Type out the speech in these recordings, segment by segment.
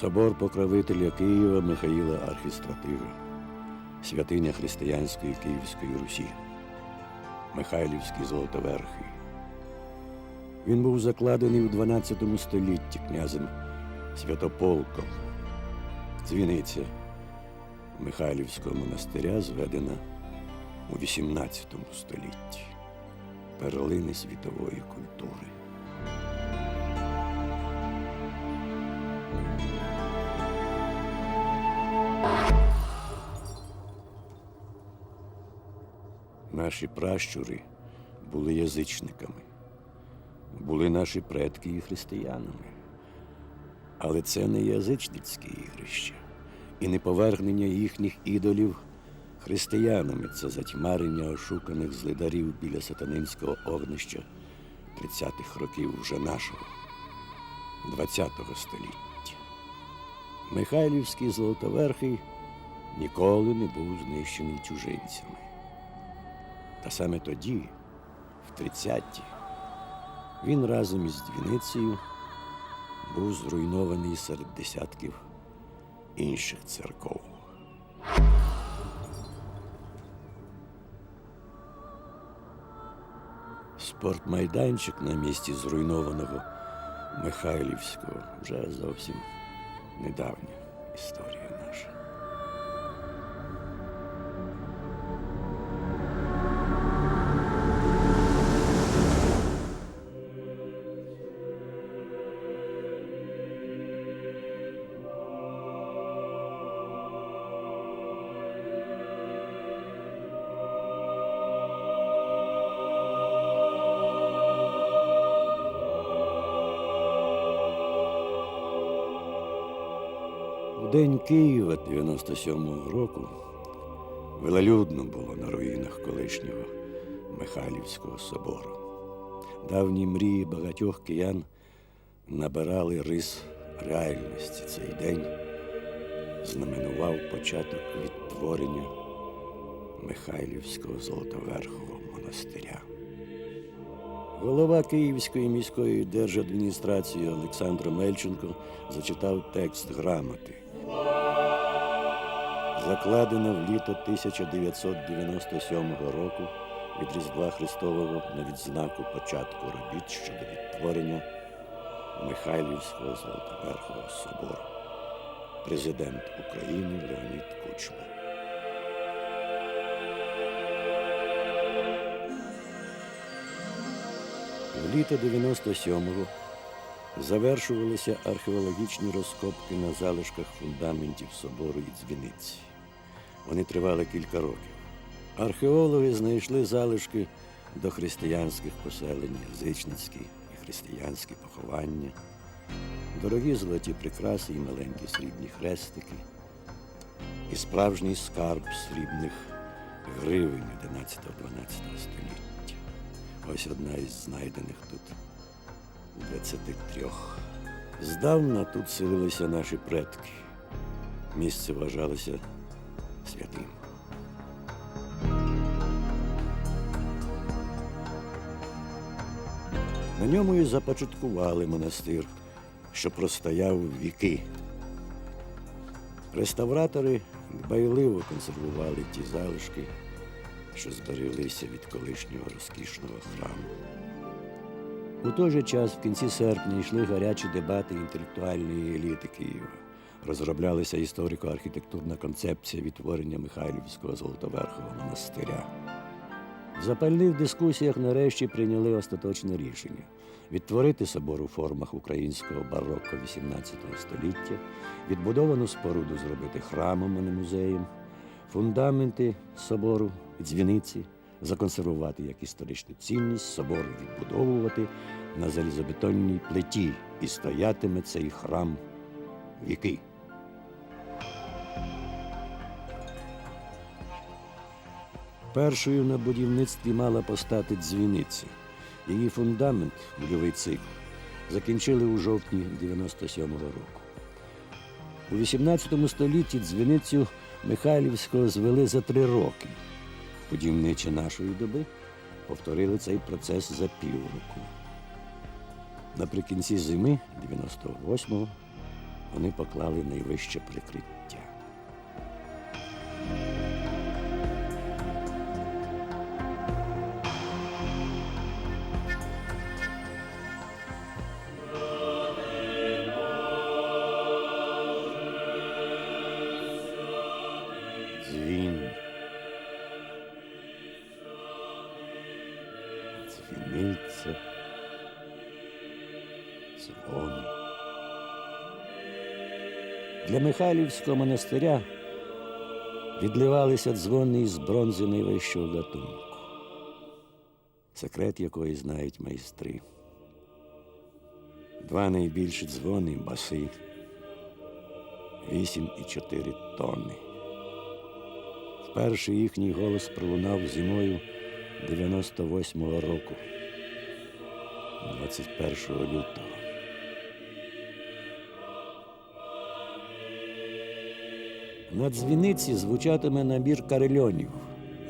Собор покровителя Києва Михаїла Архістратига, святиня християнської Київської Русі, Михайлівський Золотоверхий. Він був закладений у 12 столітті князем Святополком. Дзвіниця Михайлівського монастиря зведена у 18 столітті. Перлини світової культури. Наші пращури були язичниками, були наші предки і християнами. Але це не язичницьке ігрище і не повернення їхніх ідолів християнами. Це затьмарення ошуканих злидарів біля сатанинського огнища 30-х років вже нашого 20-го століття. Михайлівський Золотоверхий ніколи не був знищений чужинцями. Та саме тоді, в 30-ті, він разом із дзвіницею був зруйнований серед десятків інших церков. Спортмайданчик на місці зруйнованого Михайлівського вже зовсім недавня історія наша. День Києва 97-го року велелюдно було на руїнах колишнього Михайлівського собору. Давні мрії багатьох киян набирали рис реальності. Цей день знаменував початок відтворення Михайлівського Золотоверхового монастиря. Голова Київської міської держадміністрації Олександр Мельченко зачитав текст грамоти. Закладено в літо 1997 року від Різдва Христового на відзнаку початку робіт щодо відтворення Михайлівського Золотоверхового собору. Президент України Леонід Кучма. В літо 97-го завершувалися археологічні розкопки на залишках фундаментів собору і дзвіниці. Вони тривали кілька років. Археологи знайшли залишки до християнських поселень, язичницькі і християнські поховання, дорогі золоті прикраси і маленькі срібні хрестики, і справжній скарб срібних гривень 11-12 століття. Ось одна із знайдених тут 23. Здавна тут селилися наші предки. Місце вважалося святим. На ньому і започаткували монастир, що простояв віки. Реставратори дбайливо консервували ті залишки, що збереглися від колишнього розкішного храму. У той же час, в кінці серпня, йшли гарячі дебати інтелектуальної еліти Києва. Розроблялася історико-архітектурна концепція відтворення Михайлівського Золотоверхового монастиря. В запальних дискусіях нарешті прийняли остаточне рішення відтворити собор у формах українського бароко XVIII століття, відбудовану споруду зробити храмом, а не музеєм, фундаменти собору дзвіниці законсервувати як історичну цінність, собор відбудовувати на залізобетонній плиті, і стоятиме цей храм віки. Першою на будівництві мала постати дзвіниця. Її фундамент, нульовий цикл, закінчили у жовтні 97-го року. У 18 столітті дзвіницю Михайлівського звели за три роки. Будівничі нашої доби повторили цей процес за півроку. Наприкінці зими 98-го вони поклали найвище прикриття. Для Михайлівського монастиря відливалися дзвони із бронзи найвищого гатунку, секрет якої знають майстри. Два найбільші дзвони баси, вісім і чотири тонни. Вперше їхній голос пролунав зимою 98-го року, 21 лютого. На дзвіниці звучатиме набір карельонів,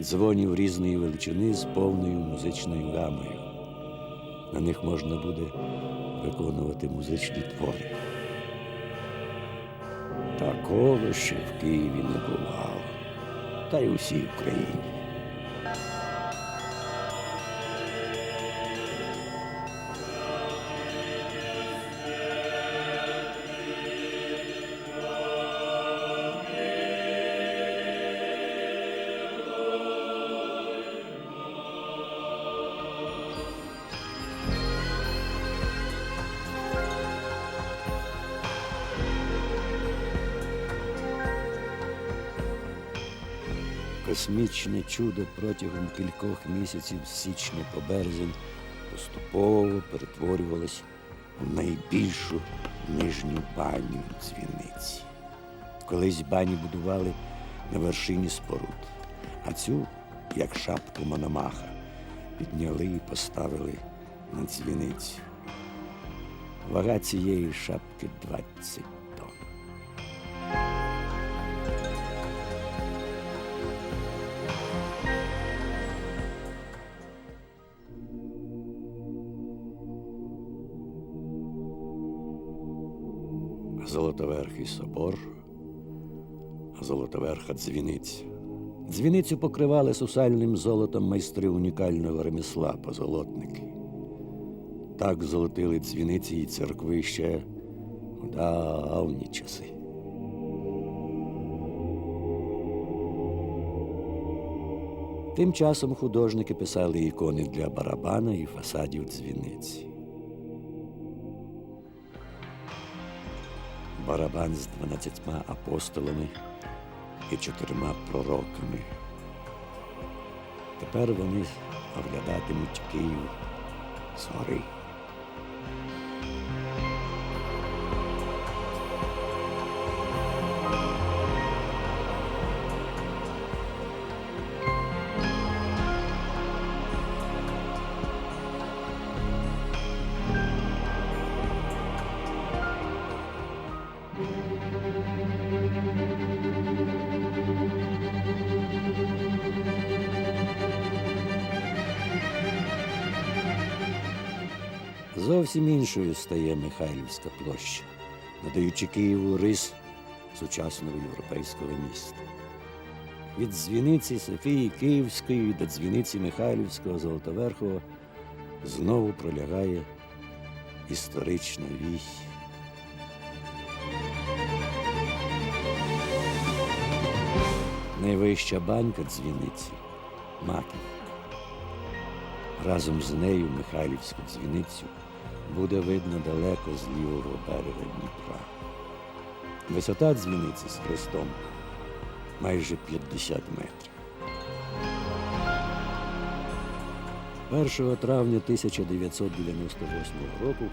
дзвонів різної величини з повною музичною гамою. На них можна буде виконувати музичні твори. Такого ще в Києві не бувало, та й усій Україні. Космічне чудо протягом кількох місяців січня по березень поступово перетворювалось у найбільшу нижню баню дзвіниці. Колись бані будували на вершині споруд, а цю, як шапку Мономаха, підняли і поставили на дзвіницю. Вага цієї шапки 20 собор, золотоверха дзвіниця. Дзвіницю покривали сусальним золотом майстри унікального ремесла позолотники. Так золотили дзвіниці і церкви ще у давні часи. Тим часом художники писали ікони для барабана і фасадів дзвіниці. Барабан з дванадцятьма апостолами і чотирма пророками. Тепер вони оглядатимуть Київ згори. Зовсім іншою стає Михайлівська площа, надаючи Києву рис сучасного європейського міста. Від дзвіниці Софії Київської до дзвіниці Михайлівського Золотоверхого знову пролягає історична вісь. Найвища банька дзвіниці Маківка. Разом з нею Михайлівську дзвіницю буде видно далеко з лівого берега Дніпра. Висота дзвіниці з хрестом майже 50 метрів. 1 травня 1998 року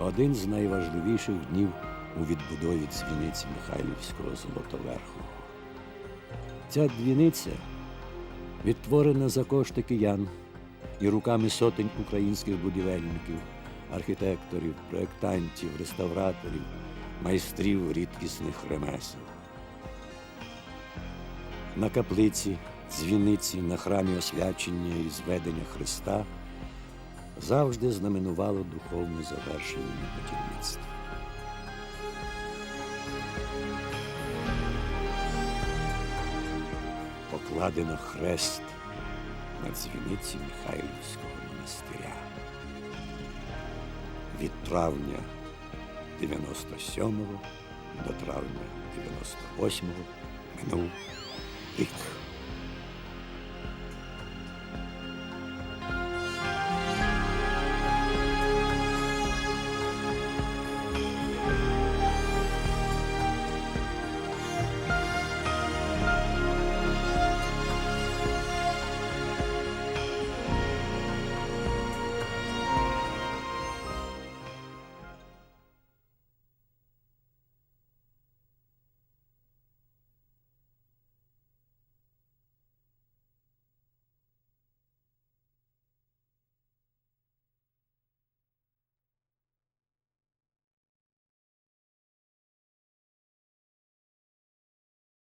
один з найважливіших днів у відбудові дзвіниці Михайлівського Золотоверху. Ця дзвіниця відтворена за кошти киян і руками сотень українських будівельників, архітекторів, проєктантів, реставраторів, майстрів рідкісних ремесел. На каплиці, дзвіниці, на храмі освячення і зведення Христа завжди знаменувало духовне завершення будівництва. покладено хрест на дзвіниці Михайлівського монастиря. Від травня 97-го до травня 98-го минув рік.